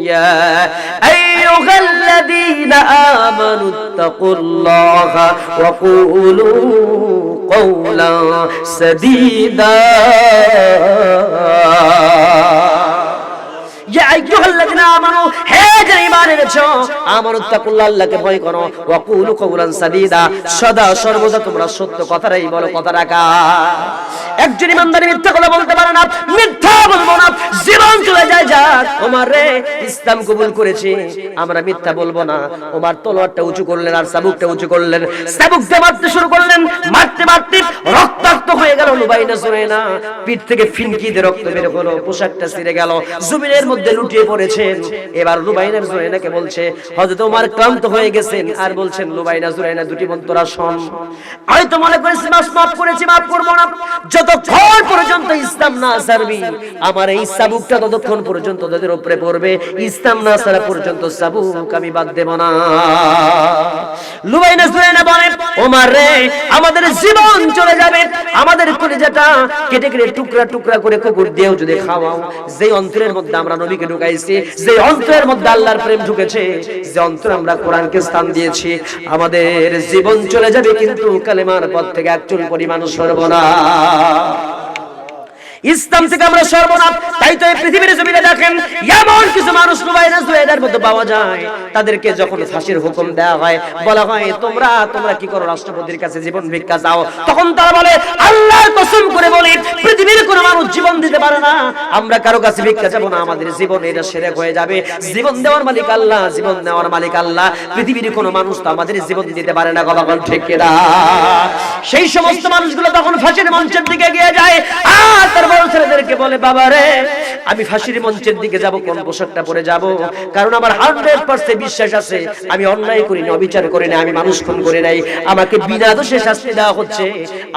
يا أيها الذين آمنوا اتقوا الله وقولوا قولا سديدا ইয়া আইয়ুহাল্লাযিনা আমানু হে যারা ঈমান এনেছো আমানু তাকুল্লাহ আল্লাহকে ভয় করো ওয়া কুলু কওলান সাদীদা সদা সর্বদা তোমরা সত্য কথাটাই বলো কথা রাখা একজন ইমানদার মিথ্যা কথা বলতে পারে না, মিথ্যা বলব না। জীবন চলে যায় যাক ওমর রে, ইসলাম কবুল করেছে, আমরা মিথ্যা বলব না। ওমর তলোয়ারটা উঁচু করলেন আর সাবুকটা উঁচু করলেন। সাবুক দিয়ে মারতে শুরু করলেন, মারতে মারতে রক্তাক্ত হয়ে গেল লুবাইনা সুরাইনা। পিঠ থেকে ফিনকি দিয়ে রক্ত বের হলো, পোশাকটা ছিঁড়ে গেল জমিনের মধ্যে লুটিয়ে পড়েছেন। এবার লুবাইনা সুরাইনাকে বলছে, হযরত ওমর ক্লান্ত হয়ে গেছেন। আর বলছেন লুবাইনা সুরাইনা দুটি বোন তোরা আমি তো মনে করেছি, মাফ করেছি, মাফ করব না। যতক্ষণ পর্যন্ত ইসলাম না ছাড়বি, আমার এই সাবুকটা ততক্ষণ পর্যন্ত তাদের উপরে পড়বে, ইসলাম না ছাড়া পর্যন্ত সাবুক আমি বাদ দেব না। লুবাইনা সুরাইনা বলেন, ওমর রে, আমাদের জীবন চলে যাবে। আমাদের কলিজাটা কেটে কেটে টুকরা টুকরা করে কুকুর দিয়েও যদি খাওয়াও যে অন্তরের মধ্যে আমরা নবীকে ঢুকাইছি যে অন্তরের মধ্যে আল্লাহর প্রেম ঢুকেছে, যে অন্তর আমরা কোরআনকে স্থান দিয়েছি, আমাদের জীবন চলে যাবে কিন্তু কালেমার পথ থেকে একচুল পরিমাণ সরব না। ইসলাম থেকে আমরা সর্বনা তাই তো এই পৃথিবীর জমিনে দেখেন, এমন কিছু মানুষ রুবাইনা জুয়েদার মধ্যে পাওয়া যায়। তাদেরকে যখন ফাঁসির হুকুম দেওয়া হয়, বলা হয়, তোমরা তোমরা কি করো রাষ্ট্রপতির কাছে জীবন ভিক্ষা চাও? তখন তারা বলে, আল্লাহর কসম করে বলি, পৃথিবীর কোনো মানুষ জীবন দিতে পারে না। আমরা কারও কাছে ভিক্ষা চাবো না, আমাদের জীবন এটা সেরে হয়ে যাবে। জীবন দেওয়ার মালিক আল্লাহ, জীবন দেওয়ার মালিক আল্লাহ। পৃথিবীর কোনো মানুষ তো আমাদের জীবন দিতে পারে না কথা ঠিক কিনা? সেই সমস্ত মানুষগুলো তখন ফাঁসির মঞ্চের দিকে গিয়ে যায়। আর তার বড় ছেলেদেরকে বলে, বাবা রে, আমি ফাঁসির মঞ্চের দিকে যাব, কোন পোশাকটা পরে যাব? কারণ আমার হান্ড্রেড পার্সেন্ট বিশ্বাস আছে, আমি অন্যায় করিনি অবিচার করি না, আমি মানুষ খুন করে নাই। আমাকে বিনা দোষে শাস্তি দেওয়া হচ্ছে।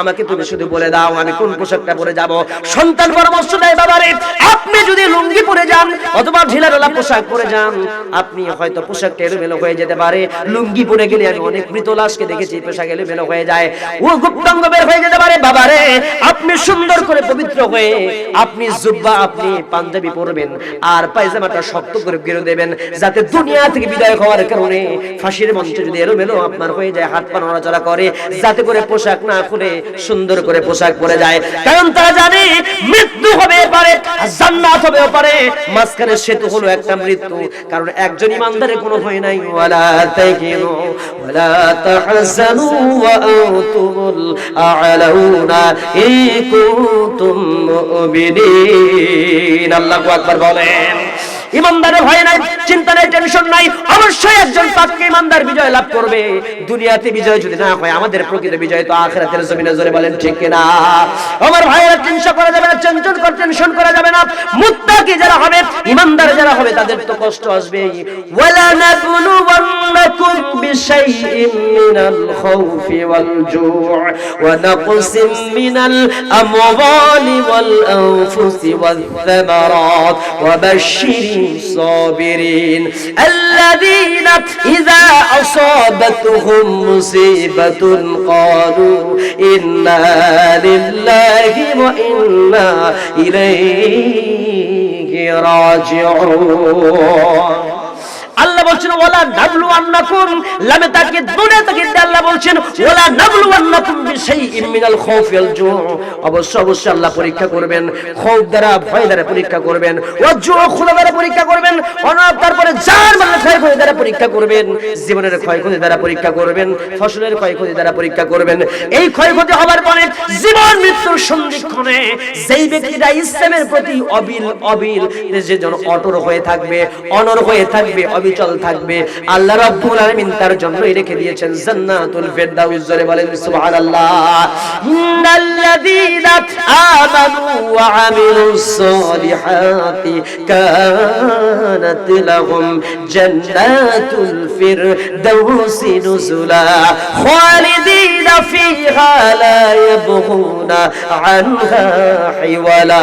আমাকে তুমি শুধু বলে দাও, আমি কোন পোশাকটা পরে যাব? সন্তান পরামর্শ দেয়, বাবা রে, আপনি যদি লুঙ্গি পরে যান অথবা ঢিলাঢালা পোশাক পরে যান, আপনি হয়তো পোশাকটা এলোমেলো হয়ে যেতে পারে। লুঙ্গি পরে গেলে আমি অনেক মৃত লাশকে দেখেছি, পোশাক এলোমেলো হয়ে যায়। ও গুপ্তাঙ্গ বের হয়ে যেতে পারে বাবা রে আপনি সুন্দর করে পবিত্র হয়ে আপনি জুব্বা আপনি পাঞ্জাবি পরবেন আর পায়জামাটা শক্ত করে গেড়ে দেবেন, যাতে দুনিয়া থেকে বিদায় হওয়ার কারণে ফাঁসির মঞ্চে যদি এলোমেলো আপনার হয়ে যায়, হাত পা নড়াচড়া করে, যাতে করে পোশাক না খুলে সুন্দর করে পোশাক পরে যায়। কারণ তারা জানে মৃত্যু হবে পারে জান্নাত হবে পারে মাঝখানে সেতু হলো একটা মৃত্যু, কারণ একজন ইমানদারের কোনো ভয় নাই। ওয়ালা তাকিনু, ওয়ালা তাহজানু, ওয়া আনতুমুল আ'লাউনা ইন কুনতুম মুমিনিন। আল্লাহু আকবার বলেন। ইমানদারের ভয় নাই, চিন্তা নাই টেনশন নাই। অবশ্যই একজন পাক্কা ইমানদার বিজয় লাভ করবে। দুনিয়াতে বিজয় যদি না হয়, আমাদের প্রকৃত বিজয় তো আখিরাতের জমিনে জোরে বলেন, ঠিক কিনা? আমার ভাইয়েরা টেনশন করা যাবে না টেনশন করা টেনশন করা যাবে না। মুত্তাকি যারা হবে, ইমানদার যারা হবে, তাদের তো কষ্ট আসবে ওয়ালা নাবলুওয়ান্নাকুম বিশাইইন মিনাল খাউফি ওয়াল জুউ ওয়া নাকসিম মিনাল আমওয়ালি ওয়াল আনফুসি ওয়াল থামারাত ওয়া বাশশিরিস الصابرين. الذين إذا أصابتهم مصيبة قالوا إنا لله وإنا إليه راجعون. আল্লাহ বলছেন, ওয়ালা নাবলু আন্নাকুম লামে তাকে দুনিয়া থেকে আল্লাহ বলছেন, ওয়ালা নাবলু আন্নাকুম বিশাইইন মিনাল খাউফ ওয়াল জু অবশ্য অবশ্য আল্লাহ পরীক্ষা করবেন খৌফ দ্বারা, ভয় দ্বারা পরীক্ষা করবেন ওয়া জু খুলা দ্বারা পরীক্ষা করবেন অনাব তারপরে জান মানে ক্ষয়ক্ষতি দ্বারা পরীক্ষা করবেন, জীবনের ক্ষয়ক্ষতি দ্বারা পরীক্ষা করবেন, ফসলের ক্ষয়ক্ষতি দ্বারা পরীক্ষা করবেন। এই ক্ষয়ক্ষতি হবার পরে জীবন মৃত্যুর সন্ধিক্ষণে যেই ব্যক্তিটা ইসলামের প্রতি অবিল অবিল যে জন অটর হয়ে থাকবে, অনর হয়ে থাকবে, অবিচল থাকবে। আল্লাহ রাব্বুল আলামিন তার জন্যই রেখে দিয়েছেন জান্নাতুল ফিরদাউস, জোরে বলেন সুবহানাল্লাহ। ইন্নাল্লাযীনা আমানু ওয়া আমিলুস সালিহাতি কানাত লাহুম জান্নাতুল ফিরদাউস নুজুলা। খালিদিনা ফিহা লা ইয়াবগুনা আনহা হিওয়ালা।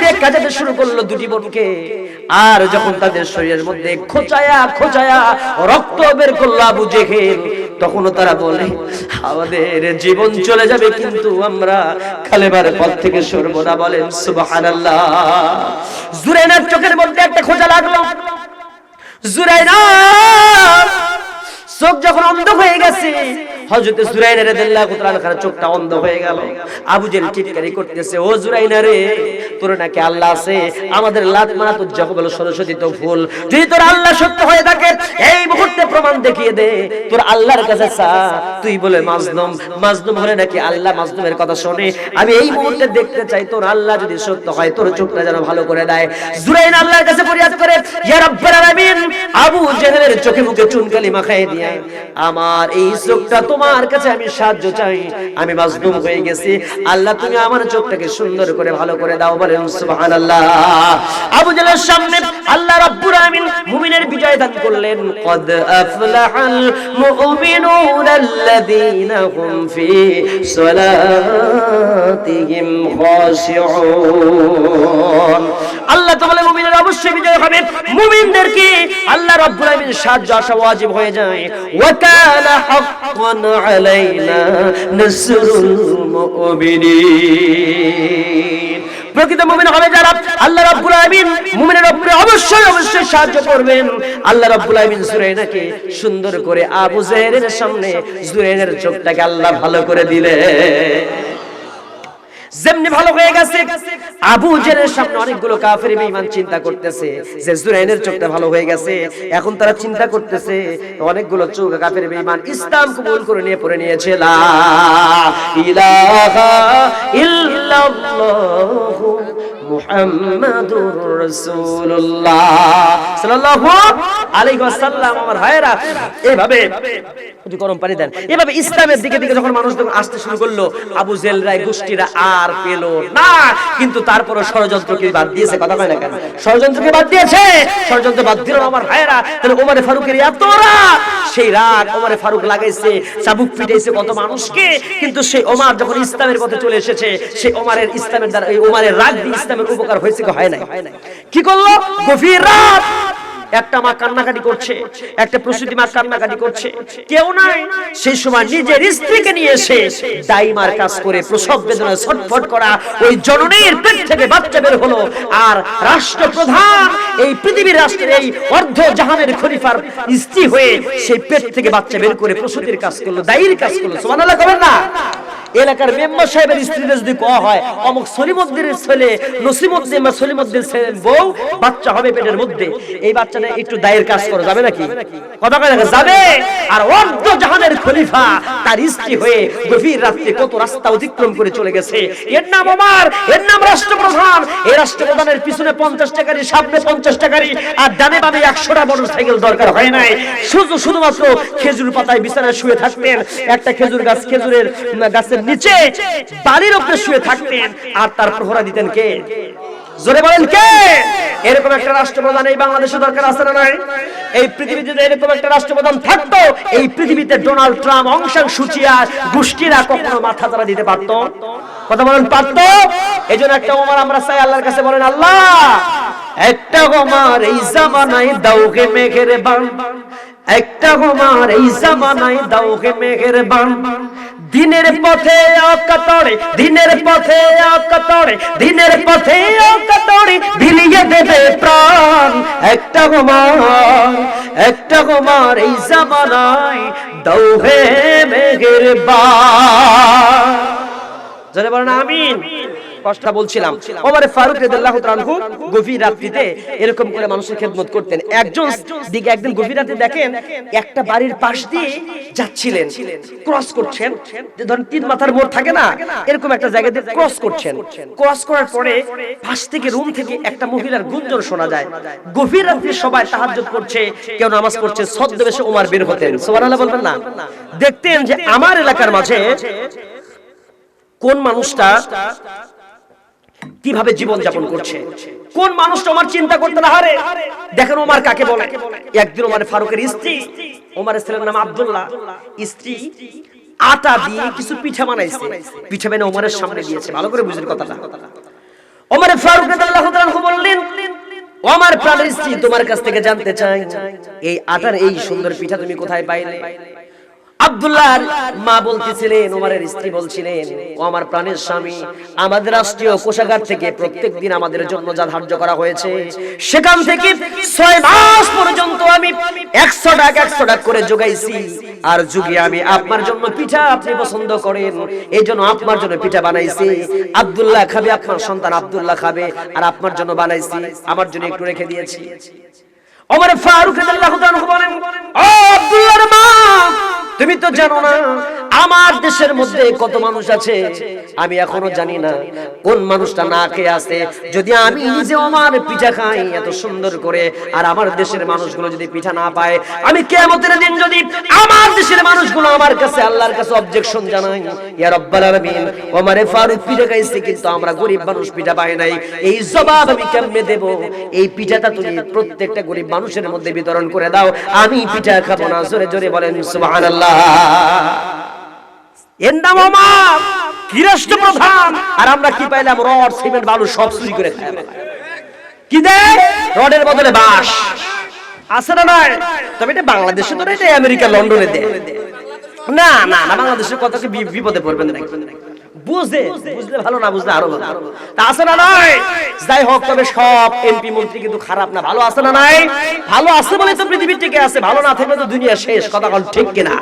দিয়ে কাজাতে শুরু করল দুটি বোনকে। আর যখন তাদের শরীরের মধ্যে খোঁচায়া খোঁচায়া রক্ত বের করল আবু জেহেল, তখনও তারা বলে, আমাদের জীবন চলে যাবে কিন্তু আমরা খালেবার পথ থেকে সরবো না। বলেন, সুবহানাল্লাহ। জুরাইনার চোখের মধ্যে একটা খোঁজা লাগল। জুরাইনা চোখ যখন অন্ধ হয়ে গেছে হযরতে জুরাইনা রাদিয়াল্লাহু তাআলা খার চোখটা অন্ধ হয়ে গেল। আবু জেল চিৎকারি করতেছে, ও জুরাইনা রে, তোর নাকি আল্লাহ আছে? আমাদের লাত মারা তোর যখন বলো সরস্বতী তো ফুল। যদি তোর আল্লাহ সত্য হয়ে থাকে, এই মুহূর্তে প্রমাণ দেখিয়ে দে, তোর আল্লাহর কাছে চা। তুই বলে মাজলুম মাজলুম হলে নাকি আল্লাহ মাজলুমের কথা শুনে? আমি এই মুহূর্তে দেখতে চাই, তোর আল্লাহ যদি সত্য হয়, তোর চোখটা যেন ভালো করে দেয়। জুরাইন আল্লাহর কাছে ফরিয়াদ করে, ইয়া রাব্বাল আলামিন। আবু জেহেলের চোখে মুখে চুনকালি মাখায় দিয়ে, আমার এই চোখটা তোমার কাছে আমি সাহায্য চাই। আমি মাজলুম হয়ে গেছি। আল্লাহ, তুমি আমার চোখটাকে সুন্দর করে ভালো করে দাও বলেন, সুবহানাল্লাহ। আবু জেহেলের সামনে আল্লাহ রাব্বুল বিজয় দান করলেন। কদ আফলাহাল মুমিনুন আল্লাযীনা হুম ফি সালাতিহিম খাশিউন আল্লাহ তো বলে মুমিনের অবশ্যই বিজয় হবে। মুমিনদেরকে আল্লাহ রাব্বুল আলামিন সাহায্য আসা ওয়াজিব হয়ে যায়। ওয়া কানা হাক্কান আলাইনা নাসরুল মুমিনিন প্রকৃত মুমিন হবে যারা আল্লাহ রাব্বুল আলামিন মুমিনের উপরে অবশ্যই অবশ্যই সাহায্য করবেন। আল্লাহ রাব্বুল আলামিন সুরাইনাকে সুন্দর করে আবু জাহেলের সামনে জুরাইনের চোখটাকে আল্লাহ ভালো করে দিলে যেমনি ভালো হয়ে গেছে, আবু জেলের সামনে অনেকগুলো কাফের বেঈমান চিন্তা করতেছে যে জুরাইনের চোখটা ভালো হয়ে গেছে, এখন তারা চিন্তা করতেছে, অনেকগুলো চোখ কাফের বেঈমান ইসলাম কবুল করে নিয়ে পড়ে নিয়েছে, লা ইলাহা ইল্লাল্লাহু মুহাম্মাদুর রাসূলুল্লাহ। সাল্লাল্লাহু আলাইহি ওয়াসাল্লাম, আমার ভাইরা একটু গরম পানি দেন। এভাবে ইসলামের দিকে দিকে যখন মানুষ যখন আসতে শুরু করল, আবু গোষ্ঠীরা আর না। কিন্তু তারপরে বাদ দিয়েছে, কথা কয় না কেন? বাদ দিয়েছে? ষড়যন্ত্র বাদ দিল আমার ভাইয়েরা। তাহলে ফারুকের এত রাগ, সেই রাগ ওমরে ফারুক লাগাইছে, চাবুক পিটাইছে কত মানুষকে। কিন্তু সেই ওমর যখন ইসলামের পথে চলে এসেছে, সেই ওমরের ইসলামের দ্বারা ওমরের রাগ দিয়ে ইসলামের উপকার হয়েছে কি হয় নাই? কি করল? গভীর রাত একটা মা কান্নাকাটি করছে একটা প্রসূতি মা কান্নাকাটি করছে। কেউ নাই। সেই সময় নিজের স্ত্রীকে নিয়ে এসে দাইমার কাজ করে প্রসব বেদনায় ছটফট করা ওই জননীর পেট থেকে বাচ্চা বের হলো। আর রাষ্ট্রপ্রধান এই পৃথিবীর রাষ্ট্রের এই অর্ধ জাহানের খলিফার স্ত্রী হয়ে সেই পেট থেকে বাচ্চা বের করে প্রসূতির কাজ করল দাইয়ের কাজ করল। সুবহানাল্লাহ করেন না? এলাকার মেম্বার সাহেবের স্ত্রীদের যদি কোয়া হয়, অমুক সলিমুদ্দিনের ছেলে, নসিমুদ্দিন বা সলিমুদ্দিন ছেলের বউ, বাচ্চা হবে পেটের মধ্যে। এই বাচ্চাটা একটু দায়ের কাজ করা যাবে নাকি? কথা কয় যাবে। আর অর্ধ জাহানের খলিফা, তার স্ত্রী হয়ে গভীর রাত্রে কত রাস্তা অতিক্রম করে চলে গেছে। এর নাম আমার এর নাম রাষ্ট্রপ্রধান। এই রাষ্ট্রপ্রধানের পিছনে পঞ্চাশ টাকারি সামনে পঞ্চাশ টাকারি আর ডানে বামে একশোটা মোটর সাইকেল দরকার হয় নাই। শুধু শুধুমাত্র খেজুর পাতায় বিছানায় শুয়ে থাকতেন। একটা খেজুর গাছ, খেজুরের গাছের নিচে বাড়ির উপরে শুয়ে থাকতেন। আর তার প্রহরা দিতেন কে? জোরে বলেন কে? এরকম একটা রাষ্ট্রপ্রধান এই বাংলাদেশে দরকার আছে না নাই? এই পৃথিবীতে যদি এরকম একটা রাষ্ট্রপ্রধান থাকতো, এই পৃথিবীতে ডোনাল্ড ট্রাম্প অংশাং সুচিয়া গোষ্ঠীরা কখনো মাথা তারা দিতে পারতো? কথা বলেন, পারতো? এই জন্য একটা ওমার, আমরা চাই আল্লাহর কাছে বলেন, আল্লাহ, একটা ওমার এই জামানায় দাউকে মেঘের বান একটা গোমার এই জামানায় দাওকে মেঘের বান দিনের পথে অকাতরে, দিনের পথে অকাতরে, দিনের পথে অকাতরে ভিলিয়ে দেবে প্রাণ। একটা গোমার একটা গোমার এই জামানায় দৌহে মেঘের বা জোরে বলেন, আমিন। কষ্ট বলছিলাম। ওমর ফারুক রাদিয়াল্লাহু তাআলা আনহু গভীর রাত্রিতে এরকম করে মানুষের খেদমত করতেন। একজন দিকে একদিন গভীর রাতে দেখেন একটা বাড়ির পাশ দিয়ে যাচ্ছিলেন, ক্রস করছেন। যে ধরেন তিন মাথার মোড় থাকে না, এরকম একটা জায়গা দিয়ে ক্রস করছেন। ক্রস করার পরে পাশ থেকে রুম থেকে একটা মহিলার গুঞ্জন শোনা যায়। গভীর রাত্রে সবাই তাহাজ্জুদ করছে, কেউ নামাজ পড়ছে, ছদ্মবেশে ওমর বের হতেন। সুবহানাল্লাহ বলবেন না? দেখতেন যে আমার এলাকার মাঝে কোন মানুষটা কীভাবে জীবন যাপন করছে? কোন মানুষটা আমার চিন্তা করতে না হারে? দেখেন ওমার কাকে বলে? একদিন ওমার ফারুকের স্ত্রী ওমার ছেলের নাম আব্দুল্লাহ। স্ত্রী আটা দিয়ে কিছু পিঠা বানাইছে। পিঠা বানিয়ে ওমরের সামনে দিয়েছে। ভালো করে বুঝের কথাটা। ওমর ফারুক রাদিয়াল্লাহু তাআলা বললেন ও আমার প্রাণের স্ত্রী তোমার কাছ থেকে জানতে চাই এই আটার এই সুন্দর পিঠা তুমি কোথায় পাইলে? আব্দুল্লাহর মা বলতেছিলেন, ওমরের স্ত্রী বলছিলেন, ও আমার প্রাণের স্বামী, আমাদের রাষ্ট্রীয় কোষাগার থেকে প্রত্যেক দিন আমাদের জন্য যা ধার্য করা হয়েছে, সেখান থেকে ছয় মাস পর্যন্ত আমি একশো টাকা একশো টাকা করে যোগাইছি আর যুগে আমি আপনার জন্য পিঠা আপনি পছন্দ করেন, এই জন্য আপনার জন্য পিঠা বানাইছি। আব্দুল্লাহ খাবে, আপনার সন্তান আব্দুল্লাহ খাবে, আর আপনার জন্য বানাইছি, আমার জন্য একটু রেখে দিয়েছি। ওমর ফারুক রাদিয়াল্লাহু তাআলা বলেন, ও আব্দুল্লাহর তুমি তো জানো না আমার দেশের মধ্যে কত মানুষ আছে, আমি এখনও জানি না কোন মানুষটা না খেয়ে আছে। যদি আমি নিজে আমার পিঠা খাই এত সুন্দর করে, আর আমার দেশের মানুষগুলো যদি পিঠা না পায়, আমি কিয়ামতের দিন যদি আমার দেশের মানুষগুলো আমার কাছে আল্লাহর কাছে অবজেকশন জানাই ইয়া রব্বাল আলামিন, ওমরে ফারুক পিঠা খাইছে কিন্তু আমরা গরিব মানুষ পিঠা পাই নাই। এই জবাব আমি কেমনে দেব? এই পিঠাটা তুমি প্রত্যেকটা গরিব মানুষের মধ্যে বিতরণ করে দাও। আমি পিঠা খাব না, জোরে জোরে বলেন, সুবহানাল্লাহ। এর নাম আমার কি রাষ্ট্রপ্রধান আর আমরা কি পাইলাম? রড সিমেন্ট বালু সব চুরি করে খাই কি দেয় রডের বদলে বাঁশ। আছে না নয় তবে এটা বাংলাদেশে তো এটা আমেরিকা লন্ডনে দেয় না না না বাংলাদেশের কথা কি বিপদে পড়বেন না বুঝে বুঝলে ভালো না বুঝলে আরও ভালো। তা আছে না নয় যাই হোক তবে সব এমপি মন্ত্রী কিন্তু খারাপ না। ভালো আছে না নাই? ভালো আছে বলে তো পৃথিবী টিকে আছে। ভালো না থাকলে তো দুনিয়া শেষ কথা ঠিক কিনা?